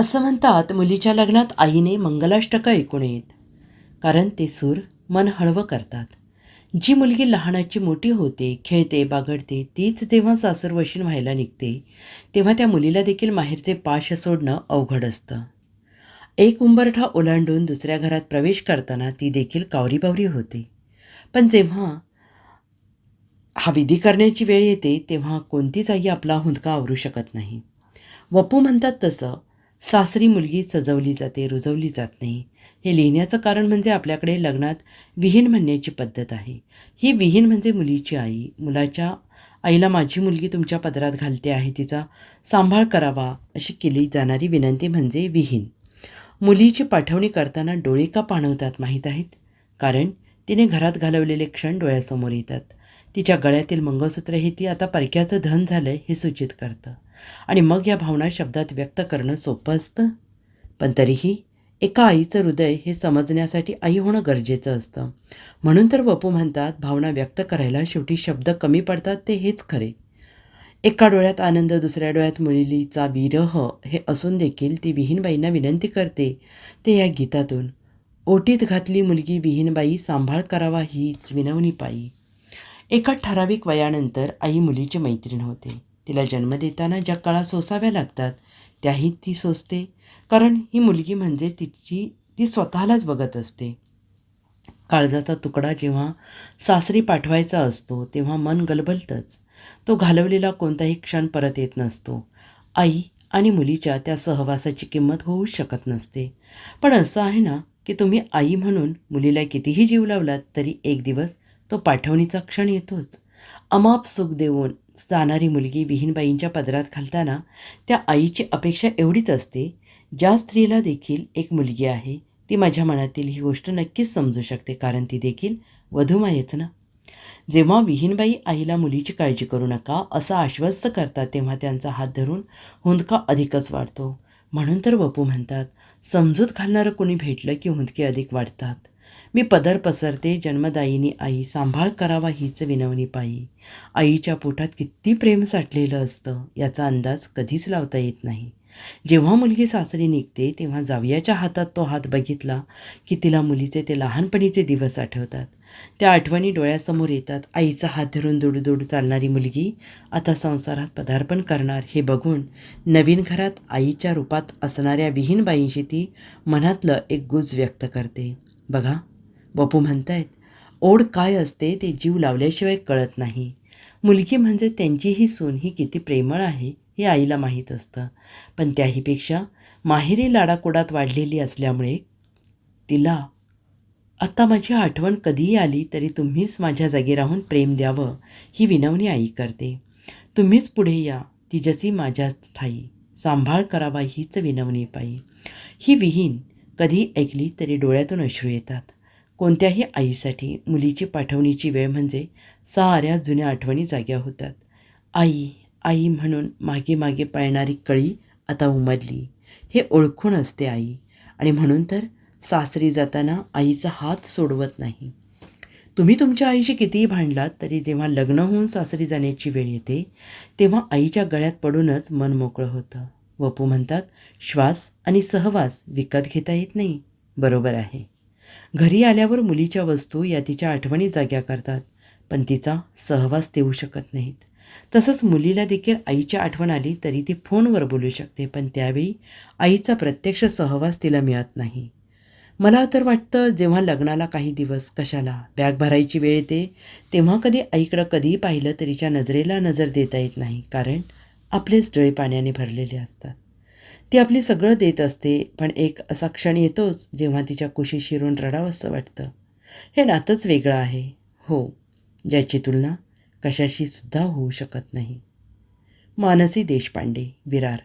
असं म्हणतात मुलीच्या लग्नात आईने मंगलाष्टकं ऐकू नयेत कारण ते सूर मन हळवं करतात. जी मुलगी लहानाची मोठी होते खेळते बागडते तीच जेव्हा सासूरवशीन व्हायला निघते तेव्हा त्या मुलीला देखील माहेरचे पाश सोडणं अवघड असतं. एक उंबरठा ओलांडून दुसऱ्या घरात प्रवेश करताना ती देखील कावरीबावरी होते. पण जेव्हा हा विधी करण्याची वेळ येते तेव्हा कोणतीच आई आपला हुंदका आवरू शकत नाही. वपू म्हणतात तसं सासरी मुलगी सजवली जाते रुजवली जात नाही. हे लिहिण्याचं कारण म्हणजे आपल्याकडे लग्नात विहीन म्हणण्याची पद्धत आहे. ही विहीन म्हणजे मुलीची आई. मुलाच्या आईला माझी मुलगी तुमच्या पदरात घालते आहे तिचा सांभाळ करावा अशी केली जाणारी विनंती म्हणजे विहीन. मुलीची पाठवणी करताना डोळे का पाणवतात माहीत आहेत? कारण तिने घरात घालवलेले क्षण डोळ्यासमोर येतात. तिच्या गळ्यातील मंगळसूत्र हे ती आता परक्याचं धन झालं हे सूचित करतं. आणि मग या भावना शब्दात व्यक्त करणं सोपं असतं. पण तरीही एका आईचं हृदय हे समजण्यासाठी आई होणं गरजेचं असतं. म्हणून तर वपू म्हणतात भावना व्यक्त करायला शेवटी शब्द कमी पडतात ते हेच खरे. एका डोळ्यात आनंद दुसऱ्या डोळ्यात मुलीचा विरह हे असून देखील ती विहीनबाईंना विनंती करते ते या गीतातून ओटीत घातली मुलगी विहीनबाई सांभाळ करावा हीच विनवणी पायी. एका ठराविक वयानंतर आई मुलीची मैत्रीण होते. तिला जन्म देताना ज्या कळा सोसाव्या लागतात त्याही ती सोसते. कारण ही मुलगी म्हणजे तिची ती स्वतःलाच बघत असते. काळजाचा तुकडा जेव्हा सासरी पाठवायचा असतो तेव्हा मन गलबलतंच. तो घालवलेला कोणताही क्षण परत येत नसतो. आई आणि मुलीच्या त्या सहवासाची किंमत होऊच शकत नसते. पण असं आहे ना की तुम्ही आई म्हणून मुलीला कितीही जीव लावलात तरी एक दिवस तो पाठवणीचा क्षण येतोच. अमाप सुख देऊन जाणारी मुलगी विहीनबाईंच्या पदरात घालताना त्या आईची अपेक्षा एवढीच असते ज्या स्त्रीला देखील एक मुलगी आहे ती माझ्या मनातील ही गोष्ट नक्कीच समजू शकते कारण ती देखील वधूमायेच ना? जेव्हा विहीनबाई आईला मुलीची काळजी करू नका असं आश्वस्त करतात तेव्हा त्यांचा हात धरून हुंदका अधिकच वाढतो. म्हणून तर वपू म्हणतात समजूत घालणारं कोणी भेटलं की हुंदके अधिक वाढतात? मी पदर पसरते जन्मदायिनी आई सांभाळ करावा हीच विनवणी पायी. आईच्या पोटात किती प्रेम साठलेलं असतं याचा अंदाज कधीच लावता येत नाही. जेव्हा मुलगी सासरी निघते तेव्हा जावयाच्या हातात तो हात बघितला की तिला मुलीचे ते लहानपणीचे दिवस आठवतात. त्या आठवणी डोळ्यासमोर येतात आईचा हात धरून दुडदुड चालणारी मुलगी आता संसारात पदार्पण करणार हे बघून नवीन घरात आईच्या रूपात असणाऱ्या विहीनबाईंशी ती मनातलं एक गुज व्यक्त करते. बघा बापू म्हणतायत ओढ काय असते ते जीव लावल्याशिवाय कळत नाही. मुलगी म्हणजे त्यांचीही सून ही किती प्रेमळ आहे हे आईला माहीत असतं. पण त्याहीपेक्षा माहेरी लाडाकोडात वाढलेली असल्यामुळे तिला आत्ता माझी आठवण कधीही आली तरी तुम्हीच माझ्या जागी राहून प्रेम द्यावं ही विनवणी आई करते. तुम्हीच पुढे या तिच्याशी जशी माझ्या ठाई. सांभाळ करावा हीच विनवणी पायी ही विहीन कधी ऐकली तरी डोळ्यातून अश्रू येतात. कोणत्याही आईसाठी मुलीची पाठवणीची वेळ म्हणजे साऱ्या जुन्या आठवणी जाग्या होतात. आई आई म्हणून मागे मागे पळणारी कळी आता उमरली हे ओळखून असते आई. आणि म्हणून तर सासरी जाताना आईचा हात सोडवत नाही. तुम्ही तुमच्या आईशी कितीही भांडलात तरी जेव्हा लग्न होऊन सासरी जाण्याची वेळ येते तेव्हा आईच्या गळ्यात पडूनच मन मोकळं होतं. वपू म्हणतात श्वास आणि सहवास विकत घेता येत नाही. बरोबर आहे. घरी आल्यावर मुलीच्या वस्तू या तिच्या आठवणी जाग्या करतात पण तिचा सहवास देऊ शकत नाहीत. तसंच मुलीला देखील आईची आठवण आली तरी ती फोनवर बोलू शकते पण त्यावेळी आईचा प्रत्यक्ष सहवास तिला मिळत नाही. मला तर वाटतं जेव्हा लग्नाला काही दिवस कशाला बॅग भरायची वेळ येते तेव्हा कधी आईकडं कधीही पाहिलं तरीच्या नजरेला नजर देता येत नाही कारण आपलेच डोळे पाण्याने भरलेले असतात. ती आपली सगळं देत असते पण एक असा क्षण येतोच जेव्हा तिच्या कुशी शिरून रडावंसं वाटतं. हे नातंच वेगळं आहे. हो ज्याची तुलना कशाशी सुद्धा होऊ शकत नाही. मानसी देशपांडे विरार.